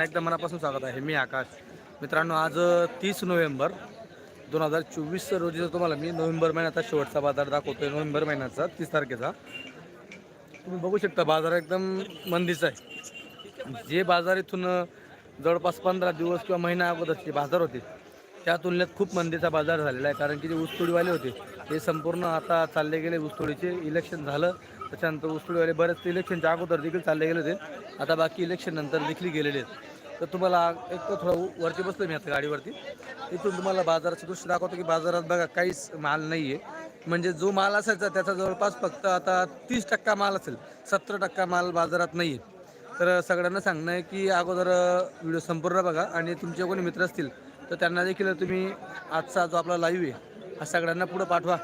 एकदम मनापासून स्वागत आहे. मी आकाश. मित्रांनो आज तीस नोव्हेंबर दोन हजार चोवीस रोजीचा तुम्हाला मी नोव्हेंबर महिन्याचा शेवटचा बाजार दाखवतोय. नोव्हेंबर महिन्याचा तीस तारखेचा. तुम्ही बघू शकता बाजार एकदम मंदीचा आहे. जे बाजार इथून जवळपास पंधरा दिवस किंवा महिना अगोदरचे बाजार होते त्या तुलनेत खूप मंदीचा बाजार झालेला आहे. कारण की जे ऊसतोडीवाले होते ते संपूर्ण आता चालले गेले ऊसतोडीचे इलेक्शन झालं. त्याच्यानंतर ऊसतोडीवाले बरेच इलेक्शनच्या अगोदर देखील चालले गेले होते. आता बाकी इलेक्शन नंतर देखील गेलेले आहेत. तर तुम्हाला एक तर थोडं वरती बसलो मी आता गाडीवरती. इथून तुम्हाला बाजाराचं दृश्य दाखवतो की बाजारात बघा काहीच माल नाही आहे म्हणजे जो माल असायचा त्याचा जवळपास फक्त आता तीस टक्का माल असेल सत्तर टक्का माल बाजारात नाही आहे तर सगळ्यांना सांगणं आहे की अगोदर व्हिडिओ संपूर्ण बघा आणि तुमचे कोणी मित्र असतील तर त्यांना देखील तुम्ही आजचा जो आपला लाईव्ह आहे हा सगळ्यांना पुढं पाठवा.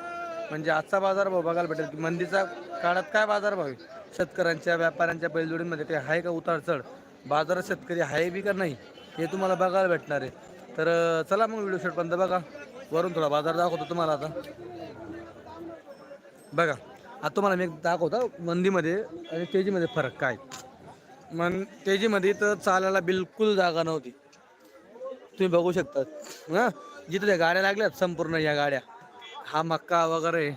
म्हणजे आजचा बाजारभाव बघायला भेटेल की मंदीचा काळात काय बाजारभाव आहे? शेतकऱ्यांच्या व्यापाऱ्यांच्या बैलजोडींमध्ये ते आहे का उतार चढ? बाजारात शेतकरी आहे बी का नाही हे तुम्हाला बघायला भेटणार आहे. तर चला मग व्हिडिओ शेटपर्यंत बघा. वरून थोडा बाजार दाखवतो तुम्हाला आता. बघा आता तुम्हाला मी एक दाखवतो मंदीमध्ये आणि तेजीमध्ये फरक काय? मन तेजीमध्ये तर चालायला बिलकुल जागा नव्हती. तुम्ही बघू शकता हां? जिथं त्या गाड्या लागल्यात संपूर्ण या गाड्या. हा मक्का वगैरे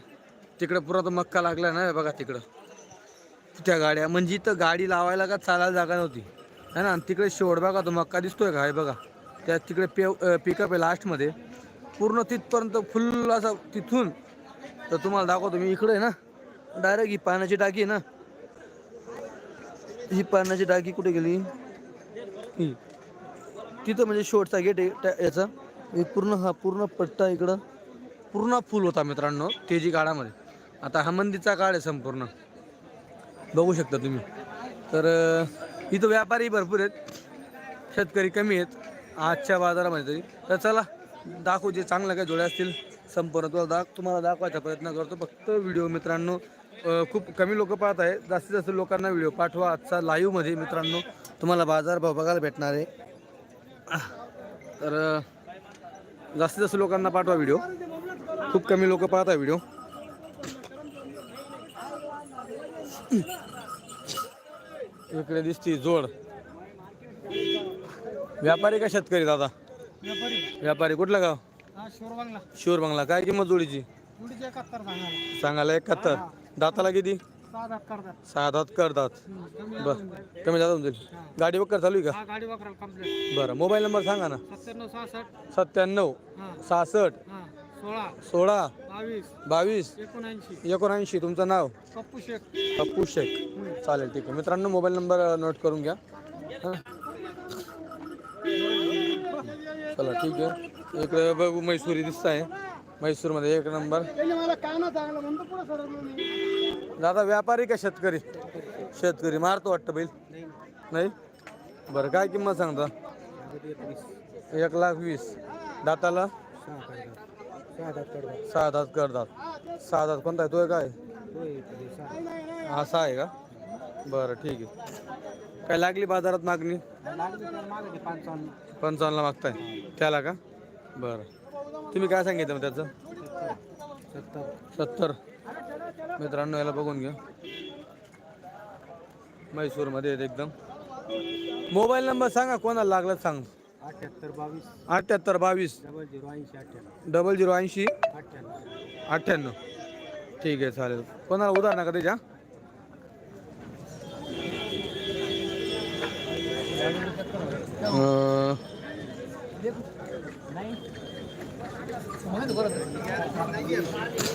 तिकडं पुरा तो मक्का लागला ना बघा तिकडं. त्या गाड्या म्हणजे इथं गाडी लावायला का चालायला जागा नव्हती? आहे ना आणि तिकडे शेवट बघा तो मक्का दिसतोय का? हे बघा. त्या तिकडे पे पिकअप आहे लास्टमध्ये पूर्ण तिथपर्यंत फुल असा तिथून. तर तुम्हाला दाखवतो मी इकडे आहे ना. डायरेक्ट ही पाण्याची टाकी आहे ना. ही पाण्याची टाकी कुठे गेली? ही. तिथं म्हणजे शेवटचा गेट आहे त्या- याचा. हे पूर्ण हा पूर्ण पट्टा इकडं. पूर्ण फुल होता मित्रांनो तेजी काळामध्ये. आता हा मंदीचा काळ आहे संपूर्ण. बघू शकता तुम्ही. तर इथं व्यापारी भरपूर आहेत. शेतकरी कमी आहेत. आजच्या बाजारामध्ये तरी. तर चला दाखवू जे चांगलं काय जोड्या असतील संपूर्ण. तुला दाख तुम्हाला दाखवायचा प्रयत्न करतो. फक्त व्हिडिओ मित्रांनो खूप कमी लोक पाहत आहे जास्तीत जास्त लोकांना व्हिडिओ पाठवा. आजचा लाईव्हमध्ये मित्रांनो तुम्हाला बाजारभाव बघायला भेटणार आहे. तर जास्तीत जास्त लोकांना पाठवा व्हिडिओ. खूप कमी लोक पाहत आहे व्हिडिओ. इकडे दिसती जोड. व्यापारी का शेतकरी दादा? व्यापारी. व्यापारी. कुठलं गाव? हा शिवर बंगला. काय किंमत जोडीची? एकाहत्तर सांगायला. सांगायला एकाहत्तर. दाताला किती? सहा दात करतात. सहा दात करतात. हम्म, कमी बर. कमी जातात जाईल. गाडी वगैरे चालू आहे का? हा गाडी वापरायला कंप्लीट बरं. मोबाईल नंबर सांगा ना. सत्त्याण्णव सहासष्ट. सत्त्याण्णव हा. सहासष्ट. हा. सोळा सोळा बावीस बावीस एकोणऐंशी. एकोणऐंशी तुमचं नाव? पप्पू शेख. पप्पू शेख. चालेल ठीक आहे. मित्रांनो मोबाईल नंबर नोट करून घ्या. हां. चला ठीक आहे. इकडे बघू मैसुरी दिसत आहे. म्हैसूरमध्ये एक नंबर. दादा व्यापारी का शेतकरी? शेतकरी. मारतो वाटतं बैल? नाही? बरं काय किंमत सांगता? एक लाख वीस. दाताला? करतात सहा दात करतात सहा दात कोणता आहे? तो काय असा आहे का? बरं ठीक आहे. काय लागली बाजारात मागणी? मागे पंचावन्न. पंचावन्नला मागताय. त्याला का? बरं. तुम्ही काय सांगितलं मग त्याचं? सत्तर. सत्तर. मित्रांनो याला बघून घ्या. म्हैसूरमध्ये आहेत एकदम. मोबाईल नंबर सांगा कोणाला लागला सांग. अठ्याहत्तर बावीस. डबल झिरो ऐंशी अठ्ठ्याण्णव. डबल झिरो ऐंशी? अठ्ठ्याण्णव. अठ्ठ्याण्णव. ठीक आहे चालेल. कोणाला उदाहरण का त्याच्या अं,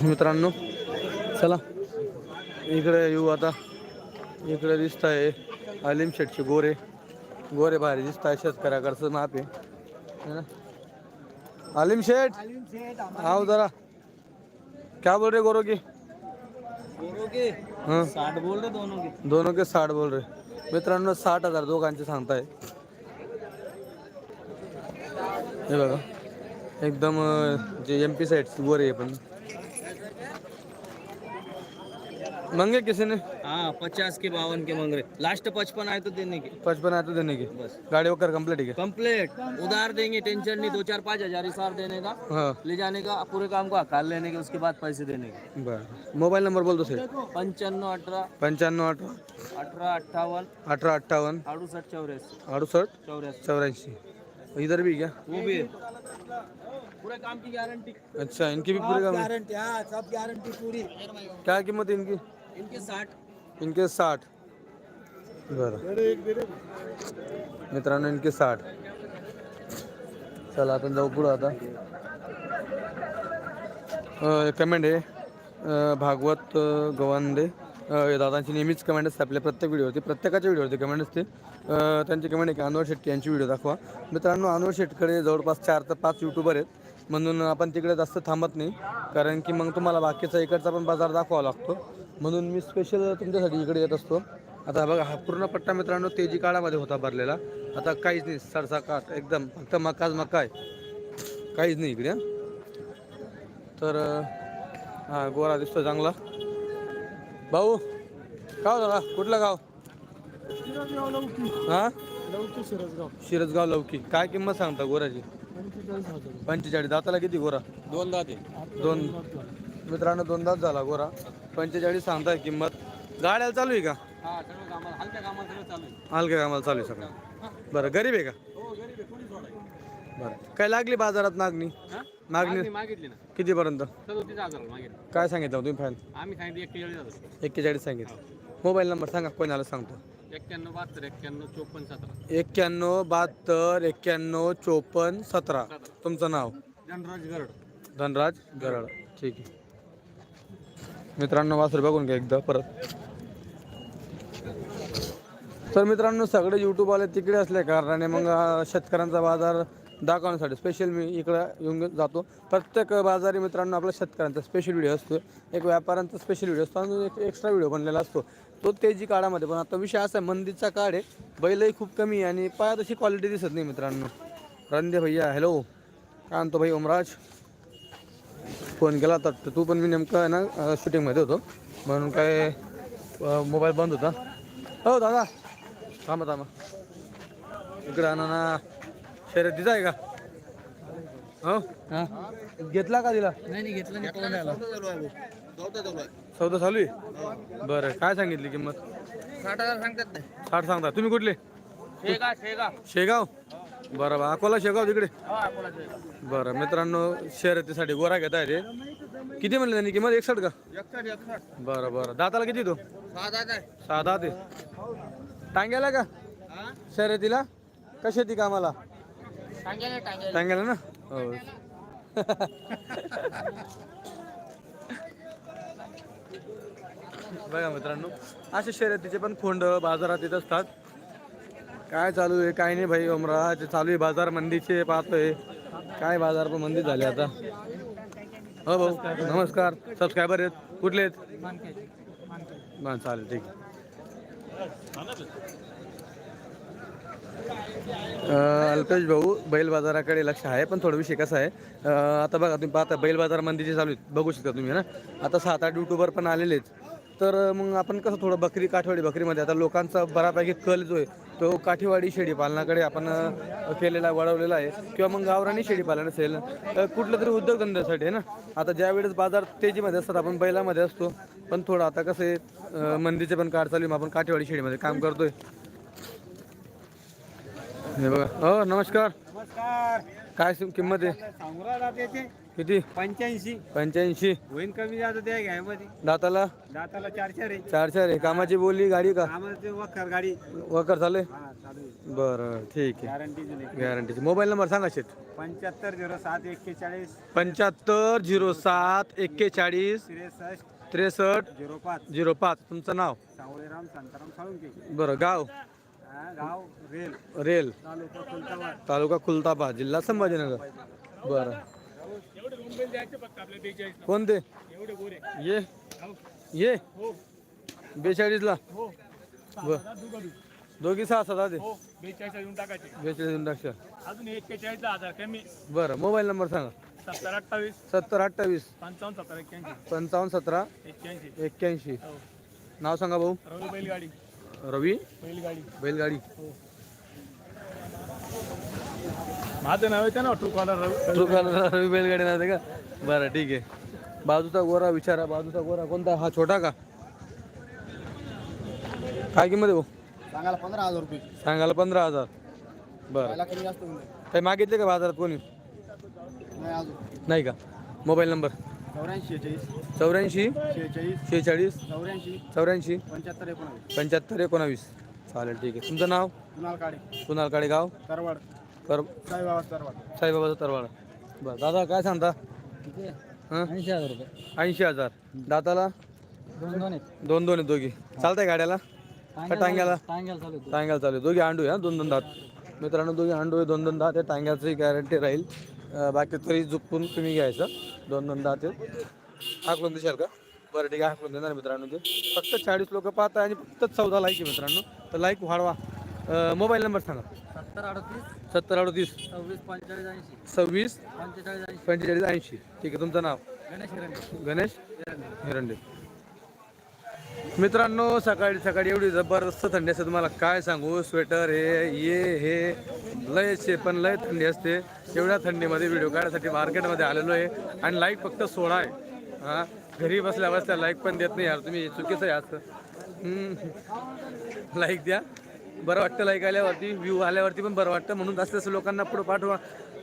मित्रांनो चला. इकडे येऊ आता. इकडे दिसत आहे अलीम शेटचे गोरे. गोरे भारी दिसत आहे शेतकऱ्याकडचं माप आहे है ना? अलीम शेठ? आओ जरा. क्या बोल रहे गोरो की दोनों के हाँ? साठ बोल रहे दोनों के. दोनों के साठ बोल रहे. मित्रांनो साठ हजार दोघांचे सांगताय. हे बघा. एकदम जे एम पी साईड वर आहे पण. मंगे किसी ने? हाँ पचास के बावन के मंग रहे। लास्ट पचपन आए तो देने के। पचपन आया तो देने की। बस। गाड़ी वगैरह कंप्लीट है कंप्लीट उधार देंगे टेंशन नहीं दो चार पाँच हज़ार इसार देने का। हाँ। ले जाने का पूरे काम को हकार लेने के उसके बाद पैसे देने के। मोबाइल नंबर बोल दो सेठ पंचानवे अठारह। पंच्याण्णव अठरा अठारह अट्ठावन। अठरा अट्ठावन। अड़सठ चौरासी। अडुसष्ट चौरासी। चौऱ्याऐंशी इधर भी क्या? वो भी है। पूरे काम की गारंटी अच्छा इनकी भी पूरे काम गारंटी हाँ सब गारंटी पूरी। क्या किंमत है इनकी? इनके साठ। इनके साठ। बरं। मित्रांनो इनके साठ। चला आपण जाऊ पुढं आता. कमेंट आहे. भागवत गवांदे. दादांची नेहमीच कमेंट असते आपल्या प्रत्येक व्हिडिओवरती प्रत्येकाच्या व्हिडिओवरती कमेंट असते. त्यांची कमेंट आहे की अनवर शेट्टी यांची व्हिडिओ दाखवा. मित्रांनो अनवर शेटकडे जवळपास चार ते पाच यूट्यूबर आहेत. म्हणून आपण तिकडे जास्त थांबत नाही. कारण की मग तुम्हाला बाकीचा इकडचा पण बाजार दाखवावा लागतो. म्हणून मी स्पेशल तुमच्यासाठी इकडे येत असतो. आता बघा हा पूर्ण पट्टा मित्रांनो तेजी काळामध्ये होता भरलेला. आता काहीच नाही सरसा काठ एकदम फक्त मकाच मका आहे काहीच नाही इकडे. तर हा गोरा दिसतो चांगला. भाऊ गाव झाला? कुठलं गाव? हा? शिरसगाव लवकी. काय किंमत सांगता गोराची? पंचेचाळीस. दाताला किती गोरा? दोन दाते दोन. मित्रांनो दोन दात झाला गोरा. पंचेचाळीस सांगताय किंमत. गाड्याला चालू आहे का? हा कामाला हलक्या कामाला सगळं चालू आहे. हलक्या कामाला चालू आहे सगळं. बरं गरीब आहे का? हो गरीब आहे कोणी सोडाय बरं. काय लागली बाजारात मागणी? मागणी? मागितली ना. कितीपर्यंत? सदोतीस हजार मागितली. काय सांगितलं तुम्ही फायन आम्ही सांगितलं हजार एक्केचाळीस सांगितलं. मोबाईल नंबर सांगा कोणाला सांगतो? एक्क्याण्णव बहात्तर एक्क्याण्णव चोपन्न सतरा. एक्क्याण्णव बहात्तर एक्क्याण्णव चोपन्न सतरा. तुमचं नाव? जनराज गरड. धनराज गरड. ठीक आहे. मित्रांनो वासर बघून घ्या एकदा परत. तर मित्रांनो सगळे यूट्यूबवाले तिकडे असल्या कारणाने मग शेतकऱ्यांचा बाजार दाखवण्यासाठी स्पेशल मी इकडं येऊन जातो. प्रत्येक बाजारी मित्रांनो आपल्या शेतकऱ्यांचा स्पेशल व्हिडिओ असतो. एक व्यापाऱ्यांचा स्पेशल व्हिडिओ असतो आणि एक एक्स्ट्रा व्हिडिओ बनलेला असतो. तो तेजी काळामध्ये पण आता विषय असा आहे मंदीचा काळ आहे. बैलही खूप कमी आहे आणि पायात अशी क्वालिटी दिसत नाही मित्रांनो. रंदे भैया हॅलो काय म्हणतो भाई ओमराज? फोन केला होता तर तू पण मी नेमकं आहे ना शूटिंगमध्ये होतो. म्हणून काय मोबाईल बंद होता? हो दादा. थांबा थांबा. इकडे आणा ना शर्यतीचा आहे का? हो? घेतला का दिला नाही नाही घेतलं नाही सौदा चालू आहे? बरं काय सांगितली किंमत? साठ हजार सांगतात साठ सांगता. तुम्ही कुठले? शेगा शेगा शेगाव? बरं बा अकोला शेगाव तिकडे? हो अकोला शेगा बरं मित्रांनो शर्यतीसाठी गोरा घेता येते किती म्हणले त्यांनी? किंमत एकसठ का? एकसठ एकसठ. बरं बरं. दाताला किती तो? सहा दात आहे. सहा दहा ते टांग्याला का? हा? शर्यतीला? कशी ती कामाला? टांग्याला. टांग्याला ना? हो. बघा मित्रांनो असे शर्यतीचे पण खोंड बाजारात येत असतात. काय चालू आहे काय नाही भाई ओमरा ते चालू आहे बाजार मंदीचे पाहतोय. काय बाजार पण मंदी झाले आता. हो भाऊ नमस्कार. सबस्क्रायबर आहेत. कुठले आहेत? हां चालेल ठीक अल्पेश भाऊ बैल बाजाराकडे लक्ष आहे पण थोडं विषय कसा आहे? आता बघा तुम्ही पाहता बैल बाजार मंदीचे चालू आहेत. बघू शकता तुम्ही ना? आता सात आठ युट्यूबर पण आलेले आहेत. तर मग आपण कसं थोडं बकरी काठवाडी बकरीमध्ये आता लोकांचा बऱ्यापैकी कल जो आहे तो काठीवाडी शेळी पालनाकडे आपण केलेला वळवलेला आहे. किंवा मग गावरानी शेळी पालन असेल कुठलं तरी उद्योगधंद्यासाठी आहे ना? आता ज्या वेळेस बाजार तेजीमध्ये असतात आपण बैलामध्ये असतो पण थोडं आता कसं आहे मंदीचे पण कार चालू आपण काठीवाडी शेळीमध्ये काम करतोय. हे बघा. हो नमस्कार. नमस्कार. काय किंमत आहे? किती? पंच्याऐंशी. पंच्याऐंशी. होईन कमी जात त्या घ्यायमध्ये दाताला? दाताला चार चार आहे. चार चार आहे. कामाची बोली गाडी का? आम्हाला ते वखर गाडी. वकर चालू आहे? हा चालू बरं ठीक आहे. गॅरंटी दिली गॅरंटीची मोबाईल नंबर सांगा शेट पंच्याहत्तर झिरो सात एक्केचाळीस. पंच्याहत्तर झिरो सात एक्केचाळीस त्रेसष्ट. त्रेसष्ट झिरो पाच. झिरो पाच. तुमचं नाव? सावळेराम शांताराम साळुंके. बरं गाव? हा, गाव रेल. रेल. तालुका खुलताबाद. तालुका खुलताबाद जिल्हा संभाजीनगर. बरं. कोणते? ये. ये? बेचाळीसला? बर. दोघी सहा सहा दे बेचाळीस बेचाळीस टाकशा. अजून एक्केचाळीस हजार कमी. बरं मोबाईल नंबर सांगा. सत्तर अठ्ठावीस. सत्तर अठ्ठावीस. पंचावन्न सत्तर एक्क्याऐंशी. पंचावन्न सतरा. एक्क्याऐंशी. एक्क्याऐंशी. हो. नाव सांगा भाऊ. रवी बैलगाडी. रवी? बैलगाडी. बैलगाडी. माझं नाव आहे ना ट्रू कॉलर रवी तू काल रवी बैलगाडी नाही का? बरं ठीक आहे. बाजूचा गोरा विचारा बाजूचा गोरा कोणता? हा छोटा का? काय किंमत आहे भाऊ? सांगायला पंधरा हजार रुपये. सांगायला पंधरा हजार. बरं. पहिला कमी जास्त होऊन काही मागितले का बाजारात कोणी? नाही अजून. नाही का? Mobile number? चौऱ्याऐंशी शेहेचाळीस. चौऱ्याऐंशी? शेहेचाळीस. शेहेचाळीस? चौऱ्याऐंशी. चौऱ्याऐंशी? पंच्याहत्तर एकोणावीस. पंच्याहत्तर एकोणावीस. चालेल ठीक आहे. तुमचं नाव? कुणाल काडे कुणाल गाव? तरवाड. कर साईबाबाचा तरवाडा. बरं दादा काय सांगता? हां? ऐंशी हजार रुपये. ऐंशी हजार. दाताला? दोन दोन आहेत. दोन दोन आहेत दोघी. चालतंय गाड्याला? का टांग्याला? टांग्याला चालू टांग्याला चालू आहे. दोघी अंडू आहे हा? दोन दोन दात. मित्रांनो दोघी अंडू आहे दोन दोन दात आहे. टांग्याची गॅरंटी राहील. अं, बाकी तरी झुकून तुम्ही घ्यायचं. दोन दोन दात आहेत. हाकलून देशाल का? बरं ठीक आहे. हाकलून देणार मित्रांनो ते. फक्त चाळीस लोक पाहता आणि फक्त चौदा लाईक आहे मित्रांनो. तर लाईक वाढवा. मोबाईल नंबर सांगा. सत्तर अडतीस सत्तर अडतीस. सव्वीस पंचेचाळीस ऐंशी. सव्वीस पंचेचाळीस ऐंशी. पंचेचाळीस ऐंशी. ठीक आहे तुमचं नाव? गणेश हिरंडे. गणेश हिरंडे. मित्रांनो सकाळी सकाळी एवढी जबरदस्त थंडी असते. तुम्हाला काय सांगू? स्वेटर हे ये हे. लय शे पण लय थंडी असते. एवढ्या थंडीमध्ये व्हिडिओ काढण्यासाठी मार्केटमध्ये आलेलो आहे. आणि लाईक फक्त सोळा आहे. हा? घरी बसल्या बसल्या लाईक पण देत नाही यार. तुम्ही चुकीचं आहे असं. लाईक द्या. बरं वाटतं लाईक आल्यावरती व्ह्यू आल्यावरती पण बरं वाटतं. म्हणून जास्त जास्त लोकांना पुढं पाठवा.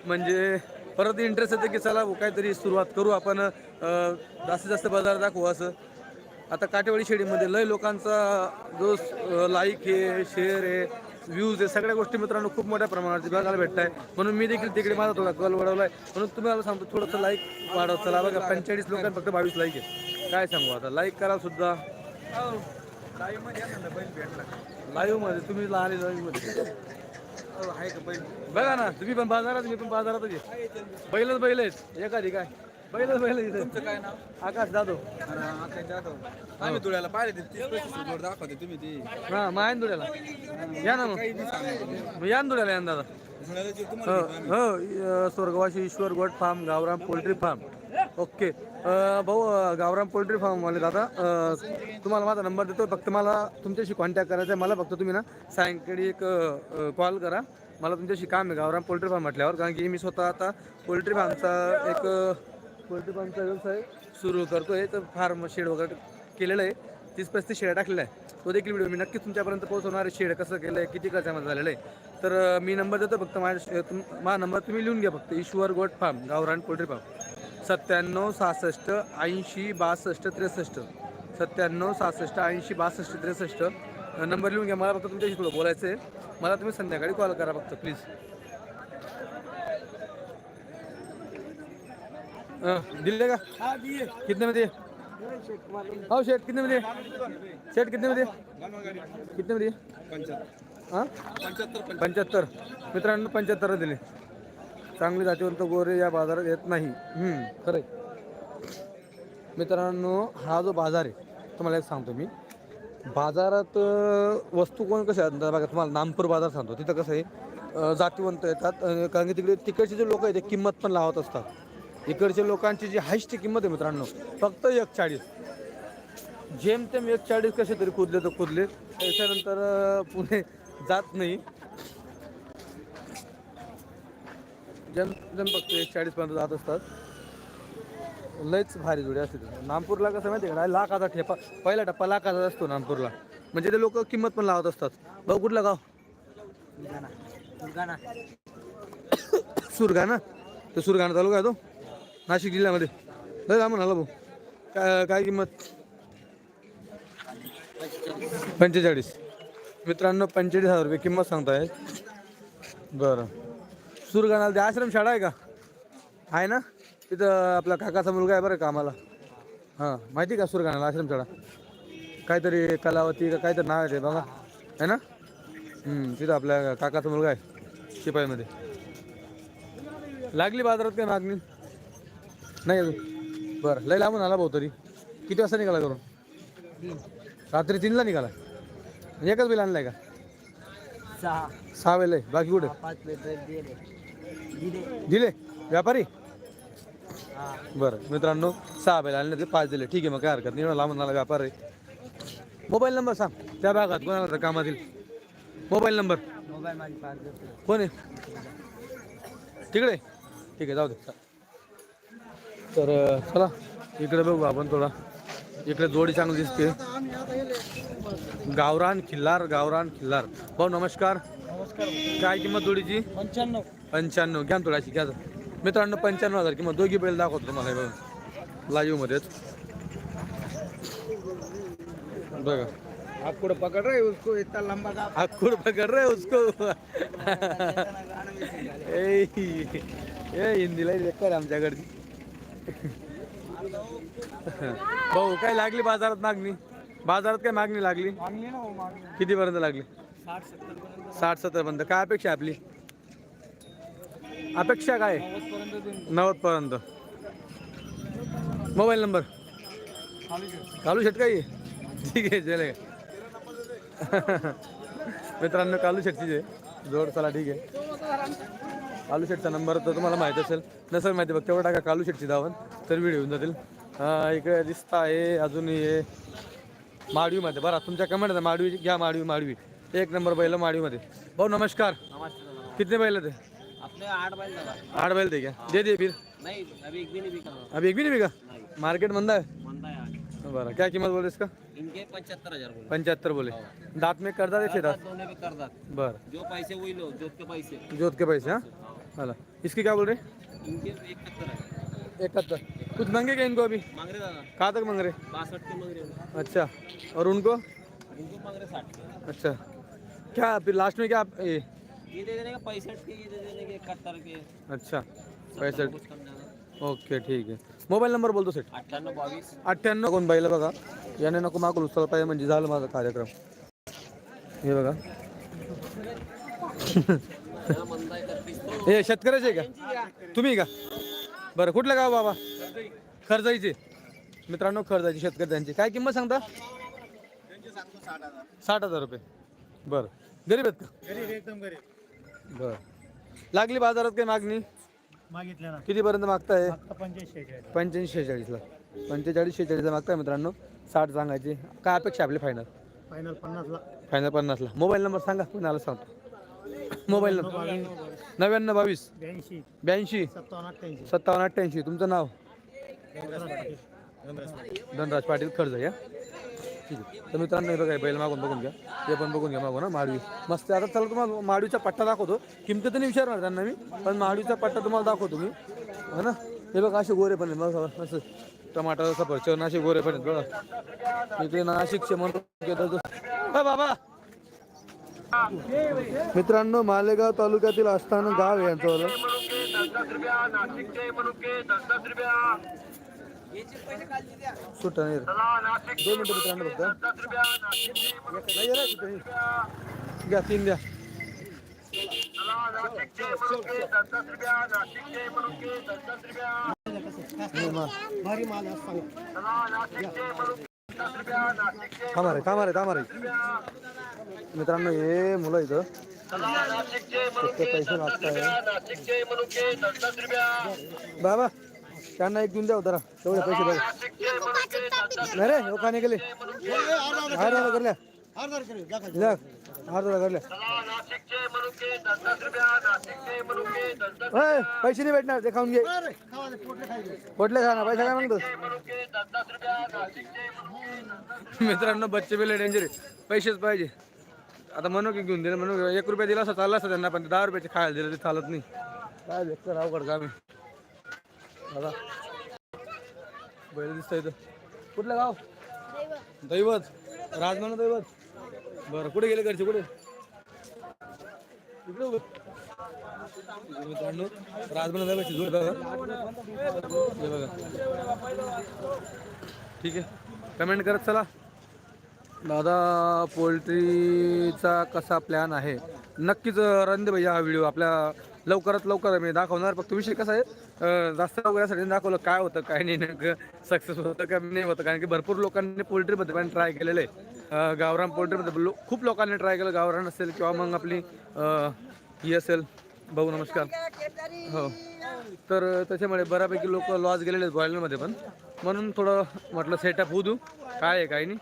म्हणजे परत इंटरेस्ट येतं की चला काहीतरी सुरुवात करू आपण. जास्तीत जास्त बाजार दाखवू असं. आता काटेवाडी शेडीमध्ये लय लोकांचा जो लाईक आहे शेअर आहे व्ह्यूज आहे सगळ्या गोष्टी मित्रांनो खूप मोठ्या प्रमाणात बघायला भेटत आहे म्हणून मी देखील तिकडे माझा थोडा कल वाढवला आहे म्हणून तुम्हाला सांगतो थोडंसं लाईक वाढव. चला बघा पंचेचाळीस लोकांना फक्त बावीस लाईक आहे. काय सांगू आता? लाईक करा सुद्धा. लाईव्हमध्ये तुम्ही आले लाईव्हमध्ये. बघा ना तुम्ही पण बाजारात मी पण बाजारातच आहे. बैलच बैल आहेत. एखादी काय? बैलच बैल आहे इथं. काय नाव? आकाश जाधव. आकाश जाधव. आम्ही पाहिले तीस पस्तीस जोड दाखवते तुम्ही ती. हा मायन दुड्याला या ना मग. मग या ना दुड्याला या दादा हो हो स्वर्गवासी ईश्वर गोट फार्म गावराम पोल्ट्री फार्म. ओके. भाऊ गावराम पोल्ट्री फार्मवाले दादा तुम्हाला माझा नंबर देतो फक्त मला तुमच्याशी कॉन्टॅक्ट करायचा आहे मला फक्त तुम्ही ना सायंकाळी एक कॉल करा. मला तुमच्याशी काम आहे गावराम पोल्ट्री फार्म म्हटल्यावर कारण की मी स्वतः आता पोल्ट्री फार्मचा एक पोल्ट्री फार्मचा व्यवसाय सुरू करतोय. तर फार्म शेड वगैरे केलेलं आहे. तीस पस्तीस शेड टाकलेला आहे तो देखील व्हिडिओ मी नक्कीच तुमच्यापर्यंत पोहोचवणार आहे. शेड कसं केलं आहे किती खर्चामध्ये झालेलं आहे. तर मी नंबर देतो फक्त माझ्या तुम माझा नंबर तुम्ही लिहून घ्या फक्त. ईश्वर गोट फार्म गावरान पोल्ट्री फार्म. सत्त्याण्णव सहासष्ट ऐंशी बासष्ट त्रेसष्ट. सत्त्याण्णव सहासष्ट ऐंशी बासष्ट त्रेसष्ट. नंबर लिहून घ्या मला फक्त तुमच्याशी थोडं बोलायचं आहे. मला तुम्ही संध्याकाळी कॉल करा फक्त प्लीज दिले का? कितने मध्ये हो शेट कितने मध्ये शेट कितने मध्ये कितने मध्ये हां पंच्याहत्तर. मित्रांनो पंच्याहत्तर दिले. चांगली जातीवंत गोरे या बाजारात येत नाही. खरं आहे. मित्रांनो हा जो बाजार आहे तुम्हाला एक सांगतो मी. बाजारात वस्तू कोण कशा आहेत बघा तुम्हाला नामपूर बाजार सांगतो. तिथं कसं आहे जातीवंत येतात कारण की तिकडे तिकडचे जे लोक आहेत ते किंमत पण लावत असतात. इकडच्या लोकांची जी हायस्ट किंमत आहे मित्रांनो फक्त एक चाळीस जेमतेम एक चाळीस कसे तरी कुदले तर कुदले. त्याच्यानंतर पुणे जात नाही. जम जम फक्त एक चाळीस पर्यंत जात असतात. लयच भारी जोडी असते तिथं. नागपूरला कसं माहिती आहे का? लाखाचा ठेपा पहिला टप्पा लाखाचा असतो नागपूरला म्हणजे ते लोक किंमत पण लावत असतात. भाऊ कुठलं गाव? सुरगाणा? तो सुरगाणा तालुका आहे तो. नाशिक जिल्ह्यामध्ये. लय लांबून आला भाऊ. काय काय किंमत? पंचेचाळीस. मित्रांनो पंचेचाळीस हजार रुपये किंमत सांगताय बरं. सुरगाणाला ते आश्रम शाळा आहे का? आहे ना? तिथं आपला काकाचा मुलगा आहे बरं का आम्हाला. हां माहिती का सुरगाणाला आश्रम शाळा? काहीतरी कलावती का काहीतरी नाव आहे ते बघा आहे ना? तिथं आपल्या काकाचा मुलगा आहे शिपाईमध्ये. लागली बाजारात काय मागणी? नाही अजून. बरं लय लांबून आला भाऊ तरी. किती वाजता निघाला करून रात्री तीनला निघाला. एकच बिल आणलाय का? सहा. सहा वेळ आहे. बाकी कुठे? पाच दिले दिले दिले? व्यापारी? हा. बरं. मित्रांनो सहा बैल आणले ते पाच दिले. ठीक आहे मग काय हरकत नाही. लांबून मला व्यापार आहे. मोबाईल नंबर सांग. त्या भागात कोणाला तर कामात येईल मोबाईल नंबर. मोबाईल माझी कोण आहे? तिकडे? ठीक आहे जाऊ दे. तर चला. इकडे बघू आपण थोडा. इकडे जोडी चांगली दिसते. गावरान खिल्लार गावरान खिल्लार. भाऊ नमस्कार. नमस्कार काय किंमत जोडीची? पंच्याण्णव. पंच्याण्णव. घ्या ना थोडाशी घ्या मित्रांनो पंच्याण्णव हजार किंमत. दोघी बैल दाखवतो तुम्हाला बघा. लाईव्ह मध्येच. बघा. आपको पकड़ रहे उसको इतना लंबा का आकुड़ पकड़ रहे उसको. ए ए हिंदीला लेकर आमच्याकडची. भाऊ काय लागली बाजारात मागणी? बाजारात काय मागणी लागली? किती पर्यंत लागली? साठ सत्तर पर्यंत. काय अपेक्षा आहे आपली? अपेक्षा काय? नव्वद पर्यंत. Mobile number. कालू शेट काही? ठीक आहे चले. मित्रांनो कालू शेटची जोड चला ठीक आहे. कालू शेटचा नंबर तर तुम्हाला माहीत असेल. नसेल माहिती बघ तेवढा टाका कालू शेटची धावण. तर व्हिडिओ येऊन जातील. इकडे दिसता आहे अजूनही आहे. माडवीमध्ये बरं तुमच्या कमेंट माडवी घ्या माडवी माडवी. एक नंबर बैल माडवीमध्ये. भाऊ नमस्कार. नमस्ते कितने बैल अपने आठ बैल लगा आठ बैल थे क्या? दे दिए फिर. नहीं अभी एक भी नहीं बिका अभी एक भी नहीं बिका? मार्केट मंदा है? है बरं क्या कीमत बोल रहे इसका? इनके पचहत्तर हजार बोले. पंच्याहत्तर बोले. दात में करदा देते दात दोनों दात. बरं. जो पैसे वही लो जोत के पैसे. जोत के पैसे हाँ? हाला. इसकी क्या बोल रहे? इनके इकहत्तर है. इकहत्तर कुछ मांगे क्या इनको अभी? मांग रहे दादा। कहाँ तक मांग रहे? बासठ के मांग रहे अच्छा और उनको? इनको मांग रहे साठ के। अच्छा। क्या फिर लास्ट में क्या आप ये ये दे देने का पैंसठ के ये दे देने के इकहत्तर के। अच्छा सत्तर पैसे कुछ कम ज़्यादा। ओके ठीक आहे मोबाईल नंबर बोलतो सेट अठ्ठ्याण्णव बावीस। अठ्ठ्याण्णव कोण बाईला बघा याने नको मागून उचल पाहिजे म्हणजे झालं माझा कार्यक्रम। हे बघा हा तीस तो हे शेतकऱ्याचे का तुम्ही का? बरं कुठलं गाव बाबा? खर्चाईचे मित्रांनो खर्चायचे शेतकरी त्यांची काय किंमत सांगता? साठ हजार रुपये. बरं. गरीब आहेत का? गरीब एकदम गरीब. बरं. लागली बाजारात काही मागणी? मागितलं ना. कितीपर्यंत मागताय? फक्त पंच्याऐंशी पंच्याऐंशी शेहेचाळीसला. पंचेचाळीस शेहेचाळीसला मागताय मित्रांनो. साठ सांगायची. काय अपेक्षा आपली फायनल फायनल पन्नासला. फायनल पन्नासला. मोबाईल नंबर सांगा. कुणाला सांगतो? मोबाईल नंबर नव्याण्णव बावीस. ब्याऐंशी. ब्याऐंशी. सत्तावन्न अठ्ठ्याऐंशी. सत्तावन्न अठ्ठ्याऐंशी. तुमचं नाव? धनराज पाटील खर्च या? ठीक आहे. तर मित्रांनो बघा बैल मागून बघून घ्या. ते पण बघून घ्या मागून ना माडवी. मस्त आता चला तुम्हाला माडवीचा पट्टा दाखवतो. किमती तर नाही विचारणार त्यांना मी पण माडवीचा पट्टा तुम्हाला दाखवतो मी. है ना? हे बघा असे गोरे पण आहेत. मस्त मस्त टमाटर सफरचंद असे गोरे पण आहेत. बघा. इकडे नाशिकचे म्हणून बाबा! मित्रांनो मालेगाव तालुक्यातील असताना गाव आहे यांचं सुट्ट नाही दोन मिनिटं मित्रांनो फक्त. नाही रे, सुट्ट घ्या तीन द्या. हे मा. थांबा रे थांबा रे थांबा रे. मित्रांनो हे मुलं इथं फक्त पैसे मागताय. बाबा. त्यांना एक देऊन द्या जरा. तेवढे पैसे बघा. नाही रे हो गेले. हार करल्या. जा, हार करल्या. पैसे नाही भेटणार ते खाऊन घे. पोटले खा ना पैसा काय मागतो मित्रांनो बच्चे बिले डेंजर पैसेच पाहिजे. आता म्हणू की घेऊन दिले. म्हणू एक रुपया दिला असता चालला असता त्यांना पण ते दहा रुपयाचे खायला दिलं ते चालत नाही. काय बेकार अवघड काम आहे. दादा. बैल दिसतं इथं. कुठलं गाव? दैवत. राजमान दैवत. बरं कुठे गेले घरचे कुठे? इकडे मित्रांनो राजमान दैवाची जोड बघा हे बघा. ठीक आहे. कमेंट करत चला. दादा पोल्ट्रीचा कसा प्लॅन आहे? नक्कीच रणदे भैया हा व्हिडिओ आपल्या लवकरात लवकर मी दाखवणार. फक्त विषय कसा आहे जास्त वगैरेसाठी दाखवलं काय होतं काय नाही नेमकं सक्सेस होतं का नाही होतं. कारण की भरपूर लोकांनी पोल्ट्रीमध्ये पण ट्राय केलेलं आहे. गावरान पोल्ट्रीमध्ये लो खूप लोकांनी ट्राय केलं. गावरान असेल किंवा मग आपली ही असेल. भाऊ नमस्कार. हो. तर त्याच्यामुळे बऱ्यापैकी लोक लॉस गेलेले आहेत बॉयलरमध्ये पण. म्हणून थोडं म्हटलं सेटअप होऊ देऊ. काय आहे काय नाही.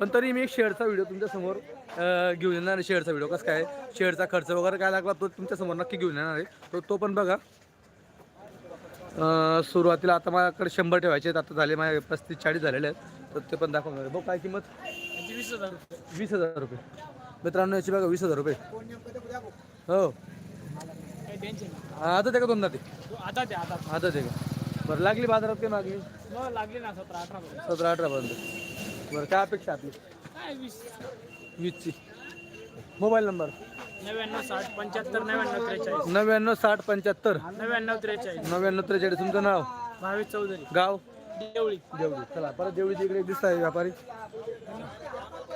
पण तरी मी एक शेअरचा व्हिडिओ तुमच्यासमोर घेऊन येणार आहे. शेअरचा व्हिडिओ कसं काय शेअरचा खर्च वगैरे काय लागला तो तुमच्यासमोर नक्की घेऊन येणार आहे. तो तो पण बघा. सुरुवातीला आता माझ्याकडे शंभर ठेवायचे आहेत. आता झाले माझे पस्तीस चाळीस झालेले आहेत. तर ते पण दाखवणार. भाऊ काय किंमत? वीस हजार वीस हजार रुपये. मित्रांनो याची बघा वीस हजार रुपये. हो. आता ते का दोनदा ते? आता ते का? बरं लागली बाजारात काय मागली मग लागले ना सतरा अठरा. सतरा अठरापर्यंत बरं काय अपेक्षा आपली? काय वीस? वीसची. Mobile number? नव्याण्णव साठ पंच्याहत्तर नव्याण्णव त्रेचाळीस. नव्याण्णव साठ पंच्याहत्तर. नव्याण्णव त्रेचाळीस. नव्याण्णव त्रेचाळीस तुमचं नाव? भावेश चौधरी. गाव? देवळी. देवडी चला परत देवडीच्या इकडे दिसत आहे व्यापारी.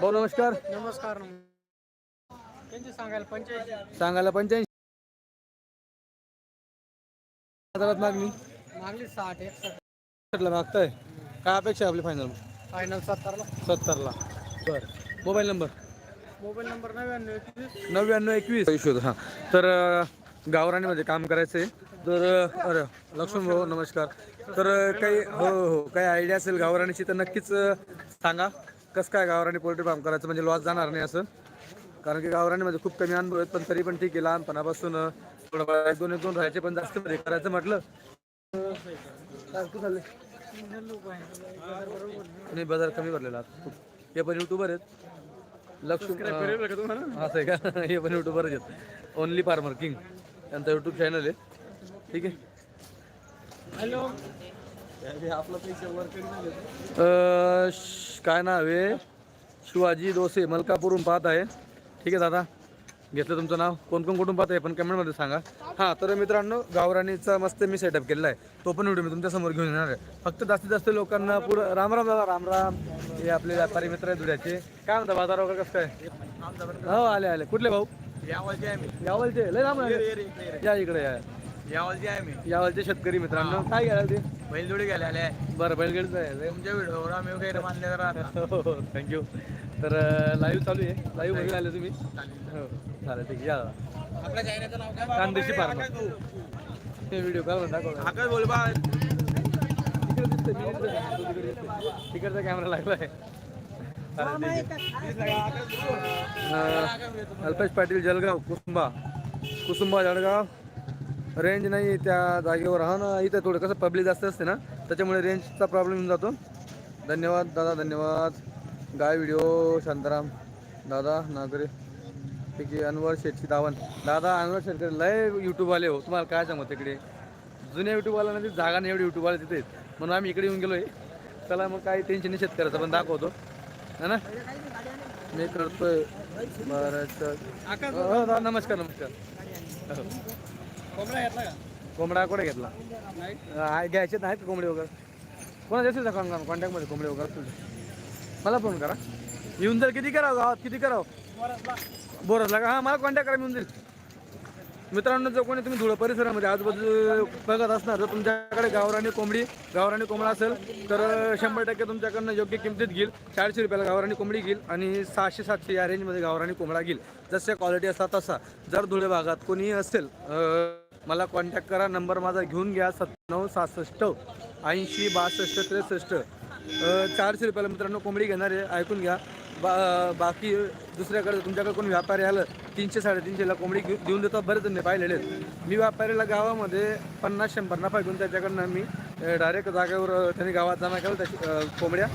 भाऊ नमस्कार. नमस्कार त्यांचे सांगायला? पंचायत सांगायला पंच्याऐंशी. मागणी? मागली साठ एकसष्ट. मागताय. काय अपेक्षा आहे आपली फायनल फायनल सत्तरला. सत्तरला. बरं. Mobile number? मोबाईल नंबर नव्याण्णव एकवीस. नव्याण्णव एकवीस. शोध हां. तर अं, गावराणीमध्ये काम करायचं आहे तर अरे लक्ष्मण भाऊ नमस्कार. तर काही हो हो काही आयडिया असेल गावराणीची तर नक्कीच अं, सांगा. कसं काय गावराणी पोल्ट्री फार्म करायचं? म्हणजे लॉस जाणार नाही असं. कारण की गावराणीमध्ये खूप कमी अनुभव आहेत पण तरी पण ठीक आहे. लहानपणापासून अं, थोडं एक दोन एक दोन राहायचे पण जास्त मध्ये करायचं म्हटलं. अं, काय कुठं चाललंय? नाही बाजार कमी भरलेला आता. हे पण युट्यूबर आहेत. लक्ष्मण असं आहे का? हे पण युट्यूबरच आहेत. ओनली फार्मर किंग त्यांचा युट्यूब चॅनल आहे. ठीक आहे. हॅलो काय नाव आहे? शिवाजी दोसे मलकापूरहून पाहत आहे. ठीक आहे दादा. घेतलं तुमचं नाव? कोण कोण कुठून पाहत आहे? पण कमेंटमध्ये सांगा. हां तर मित्रांनो गावराणीचा मस्त मी सेटअप केलेला आहे. तो पण व्हिडिओ मी तुमच्यासमोर घेऊन येणार आहे. फक्त जास्तीत जास्त लोकांना पुढं राम राम दादा राम राम. हे आपले व्यापारी मित्र आहेत धुळ्याचे काय म्हणता बाजार वगैरे कसं काय? हो आले आले. कुठले भाऊ? यावलचे आहे मी. यावलचे. लय आहे. या इकडे या. यावलचे आहे मी. यावलचे शेतकरी मित्रांनो. काय घ्यायला ते? बैलजोडी गेले आले. बरं बैलगडीचं आहे. तुमच्या व्हिडिओवर आम्ही वगैरे मानले जरा हो थँक्यू तर लाईव्ह चालू आहे. लाईव्हमध्ये आले तुम्ही? हो. चालेल ठीक आहे या कांदेशी फार्म ते व्हिडिओ काढून दाखवला तू. तिकडचा कॅमेरा लागलाय. अल्पेश पाटील जळगाव कुसुंबा. कुसुंबा जळगाव. रेंज नाही त्या जागेवर. हा ना इथं थोडं कसं पब्लिक जास्त असते ना त्याच्यामुळे रेंजचा प्रॉब्लेम येऊन जातो. धन्यवाद दादा धन्यवाद. गाय व्हिडिओ शांताराम. दादा नागरे. ठीक अनवर शेटची दावण. दादा अनवर शेटकर लय यूट्यूबवाले हो. तुम्हाला काय सांगतो तिकडे? जुन्या यूट्यूबवाल्यांना ती जागा नाही एवढी युट्यूबवाले तिथे. आहेत. म्हणून आम्ही इकडे येऊन गेलो आहे चला मग काही टेन्शन नाही शेतकऱ्याचं पण दाखवतो. है ना? मी करतोय बरं हो नमस्कार नमस्कार. कोंबडा घेतला का कोंबडा कुठे घेतला? घ्यायचे नाहीत का कोंबडी वगैरे. कोणाच्या असेल का कॉन्टॅक्टमध्ये कोंबडी वगैरे असतील. मला फोन करा. येऊन जर किती करावं गावात? किती करावं? बोरसला का हां मला कॉन्टॅक्ट करा मिळून जाईल. मित्रांनो जर कोणी तुम्ही धुळं परिसरामध्ये आजूबाजू बघत असणार तर तुमच्याकडे गावराणी कोंबडी गावराणी कोंबडा असेल तर शंभर टक्के तुमच्याकडनं योग्य किमतीत घेईल. चारशे रुपयाला गावराणी कोंबडी घेईल आणि सहाशे सातशे या रेंजमध्ये गावराणी कोंबडा घेईल. जशा क्वालिटी असतात तसा. जर धुळे भागात कोणी असेल मला कॉन्टॅक्ट करा. नंबर माझा घेऊन घ्या. सत्त्याण्णव सहासष्ट ऐंशी बासष्ट त्रेसष्ट. चारशे रुपयाला मित्रांनो कोंबडी घेणार आहे. ऐकून घ्या. बा बाकी दुसऱ्याकडे तुमच्याकडे कोणी व्यापारी आलं तीनशे साडेतीनशेला कोंबडी घेऊ- देऊन देतो बरेच जण पाहिलेले आहेत. मी व्यापारीला गावामध्ये पन्नास शंभर नफा घेऊन त्याच्याकडनं मी डायरेक्ट जागेवर त्याने त्यांनी गावात जमा केलं त्या कोंबड्या.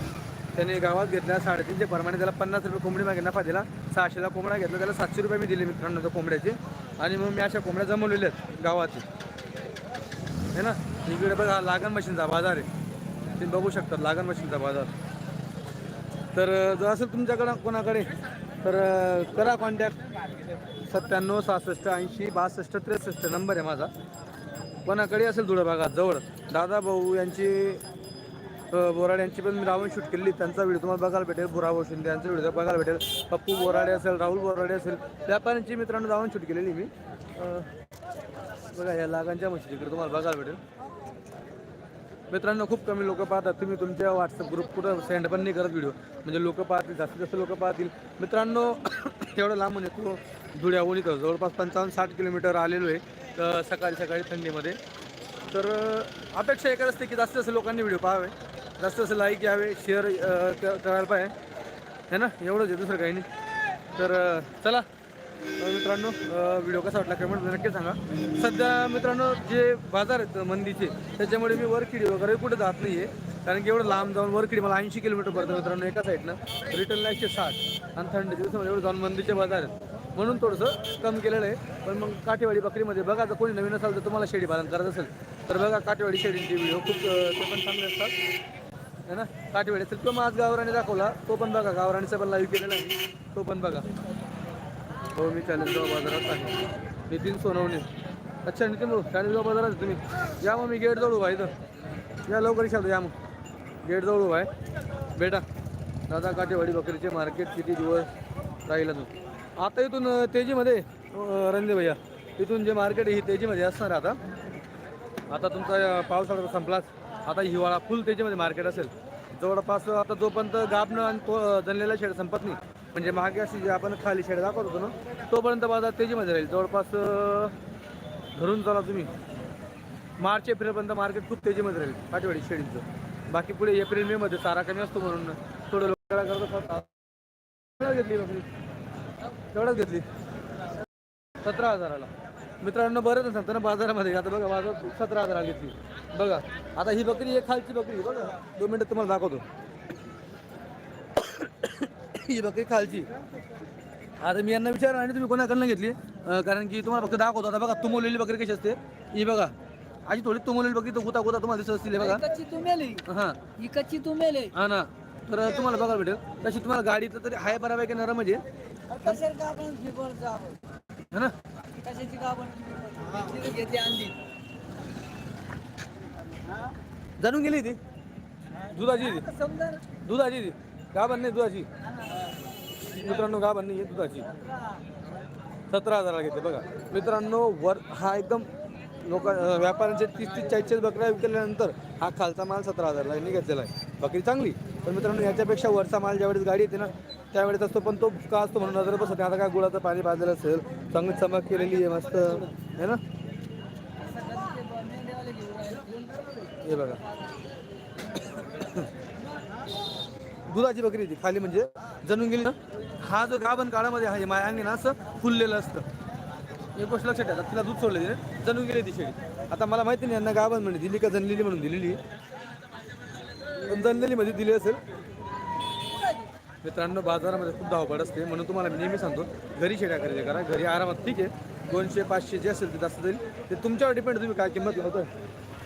त्याने गावात घेतल्या साडेतीनशे प्रमाणे त्याला पन्नास रुपये कोंबडी मागे नफा दिला सहाशेला कोंबडा घेतला त्याला सातशे रुपये मी दिले मित्रांनो त्या कोंबड्याचे. आणि मग मी अशा कोंबड्या जमवलेल्या आहेत गावातील. है ना? इकडे बघा लागण मशीनचा बाजार आहे. तुम्ही बघू शकतात लागण मशीनचा बाजार. तर जर असेल तुमच्याकडं कोणाकडे तर करा कॉन्टॅक्ट सत्त्याण्णव सहासष्ट ऐंशी बासष्ट त्रेसष्ट नंबर आहे माझा. कोणाकडे असेल धुळं भागात जवळ. दादा भाऊ यांची बोराड यांची पण मी रावण शूट केली त्यांचा व्हिडिओ तुम्हाला बघायला भेटेल. बुराभाऊ शिंदे यांचा व्हिडिओ बघायला भेटेल. पप्पू बोराडे असेल राहुल बोराडे असेल. व्यापाऱ्यांची मित्रांनो रावण शूट केलेली मी. बघा या लागांच्या म्हशी इकडे तुम्हाला बघायला भेटेल. मित्रांनो खूप कमी लोक पाहतात. तुम्ही तुमच्या व्हॉट्सअप ग्रुप कुठं सेंड पण नाही करत व्हिडिओ म्हणजे लोक पाहतील जास्तीत जास्त लोक पाहतील. मित्रांनो एवढं लांबून येतो. धुळ्याहून इथं जवळपास पंचावन्न साठ किलोमीटर आलेलो आहे. तर सकाळी सकाळी थंडीमध्ये. तर अपेक्षा एकच असते की जास्तीत जास्त लोकांनी व्हिडिओ पाहावे. जास्त जास्त लाईक यावे शेअर करायला पाहिजे. है ना? एवढंच आहे दुसरं काही नाही. तर चला. मित्रांनो व्हिडिओ कसा वाटला कमेंट नक्की सांगा. सध्या मित्रांनो जे बाजार आहेत मंदीचे त्याच्यामुळे मी वरखिडी वगैरे कुठे जात नाही आहे कारण की एवढं लांब जाऊन वरखिडी मला ऐंशी किलोमीटर पडतं मित्रांनो एका साईडनं रिटर्नला एकशे साठ. आणि थंडी दिवसामध्ये म्हणजे एवढं जाऊन मंदीचे बाजार आहेत. म्हणून थोडंसं कम केलेलं आहे. पण मग काठेवाडी बकरीमध्ये बघा जर कोणी नवीन असाल तर तुम्हाला शेडी पालन करायचं असेल तर बघा काठेवाडी शेडींचे व्हिडिओ खूप ते पण चांगले असतात. है ना? काठेवाडी असेल किंवा मग आज गावराने दाखवला तो पण बघा. गावराणीचा पण लाईव्ह केलेला आहे. तो पण बघा. हो मी चाळीसगाव बाजारात आहे. नितीन सोनवणे. अच्छा नितीन भाऊ चाळीसगाव बाजारात तुम्ही. या मग मी गेटजवळ उभा आहे इथं. या लवकर शाळा या मग. गेटजवळ उभा आहे. बेटा दादा काठेवाडी बकरीचे मार्केट किती दिवस राहील अजून? आता इथून तेजीमध्ये अं, रणदे भैया इथून जे मार्केट आहे ही तेजीमध्ये असणार आता. आता तुमचा पावसाळा संपलाच आता हिवाळा फुल तेजीमध्ये मार्केट असेल. जवळपास आता जोपर्यंत गाबणं आणि तो जनलेला शेड संपत नाही म्हणजे मागे अशी जे आपण खाली शेड दाखवत होतो ना तोपर्यंत बाजार तेजीमध्ये राहील. जवळपास धरून चला तुम्ही. मार्च एप्रिलपर्यंत मार्केट खूप तेजीमध्ये राहील काठेवाडी शेडीचं. बाकी पुढे एप्रिल मे मध्ये चारा कमी असतो म्हणून थोडं लोक करतो घेतली बकरी तेवढंच घेतली. सतरा हजाराला. मित्रांनो बरं सांगतो ना बाजारामध्ये. आता बघा बाजार सतरा हजाराला घेतली. बघा आता ही बकरी एक खालची बकरी बघा दोन मिनिटं तुम्हाला दाखवतो. ही बकरी खालची. आता मी यांना विचारलं आणि तुम्ही कोणाकडनं घेतली? कारण की तुम्हाला फक्त दाखवतो. आता बघा तुमवलेली बकरी कशी असते? ही बघा. आजी थोडी तुमवलेली बकरी तो गुता गुता तुम्हाला दिसत असतील बघा. कच्ची हां ही. कच्ची तू मेले हा ना. तर तुम्हाला बघायला भेटेल. तशी तुम्हाला गाडीचं तरी आहे बऱ्यापैकी नरम म्हणजे है ना. जाणून गेली ती? दुधाची. दुधाची ती? गाभण नाही दुधाची. मित्रांनो गाभण नाही आहे दुधाची. सतरा हजाराला घेते बघा. मित्रांनो वर हा एकदम लोक व्यापाऱ्यांचे तीस तीस चाळीस बकऱ्या विकल्यानंतर हा खालचा माल सतरा हजारला यांनी घेतलेला आहे. बकरी चांगली. पण मित्रांनो याच्यापेक्षा वरचा माल ज्यावेळेस गाडी येते ना त्यावेळेस असतो पण तो का असतो म्हणून नजर बसत. नाही. आता काय गुळाचं पाणी पाजलेलं असेल चांगली चमक केलेली आहे मस्त. आहे ना? हे बघा. दुधाची बकरी होती खाली म्हणजे जणून गेली ना. हा जो गाभण काळामध्ये आहे माझ्या अंगी ना असं फुललेलं असतं. एक गोष्ट लक्षात ठेवा तिला दूध सोडलं तिने जणून गेली ती शेळी. आता मला माहिती नाही यांना गाभण म्हणजे दिली का जनलेली म्हणून दिलेली. पण जनलेली मध्ये दिली असेल. मित्रांनो बाजारामध्ये खूप धावपड असते म्हणून तुम्हाला मी नेहमी सांगतो घरी शेड्या खरेदी करा घरी आरामात ठीक आहे. दोनशे पाचशे जे असेल ते जास्त जाईल ते तुमच्यावर डिपेंड तुम्ही काय किंमत लावता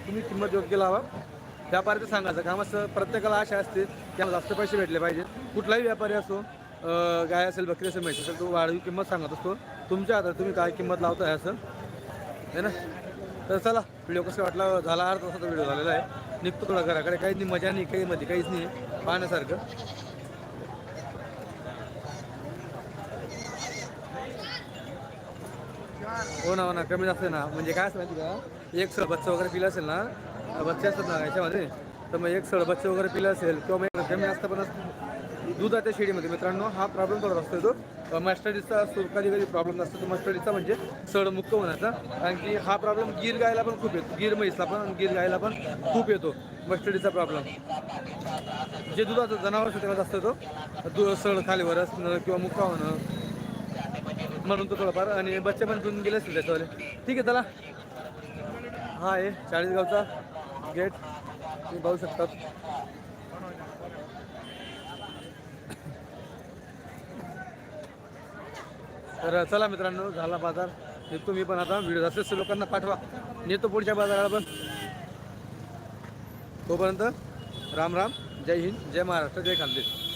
तुम्ही किंमत योग्य लावा. व्यापाऱ्याचं सांगायचं काम असं प्रत्येकाला आशा असते की आम्हाला जास्त पैसे भेटले पाहिजेत कुठलाही व्यापारी असो गाय असेल बकरी असेल माहिती तर तो वाढवी किंमत सांगत असतो. तुमच्या हातात तुम्ही काय किंमत लावताय असं. है ना? तर चला व्हिडिओ कसं वाटला? झाला अर्धा तासाचा व्हिडिओ झालेला आहे. निघतो थोडा घराकडे. काहीच नाही मजा नाही काही मध्ये काहीच नाही. पाहण्यासारखं. हो ना हो ना कमी जास्त ना. म्हणजे काय असं माहिती का? एक सोबतचं वगैरे पिलं असेल ना बच्चे असतात ना याच्यामध्ये. तर मग एक सळ बच्चे वगैरे पिलं असेल किंवा मग कमी जास्त पण असतं दुधाच्या शेडीमध्ये मित्रांनो हा प्रॉब्लेम करत असतो तो. मस्टर्डीचा कधी कधी प्रॉब्लेम नसतो तो मस्टर्डीचा म्हणजे सड मुक्त होण्याचा कारण की हा प्रॉब्लेम गिर गायला पण खूप येतो. गिर म्हैसला पण आणि गिर गायला पण खूप येतो मस्टडीचा प्रॉब्लेम जे दुधाचं जनावर असतं तेव्हा जास्त येतो दु सड खालीवर असणं किंवा मुक्का होणं म्हणून तो थोडाफार. आणि बच्चे पण पिऊन गेले असतील त्याच्यावाले. ठीक आहे चला. हा आहे चाळीसगावचा. गेट तुम्ही पाहू शकतात. तर चला मित्रांनो झाला बाजार. निघतो मी पण आता. व्हिडिओ जास्त लोकांना पाठवा. नेतो पुढच्या बाजाराला पण. तोपर्यंत राम राम. जय हिंद जय महाराष्ट्र जय खानदेश.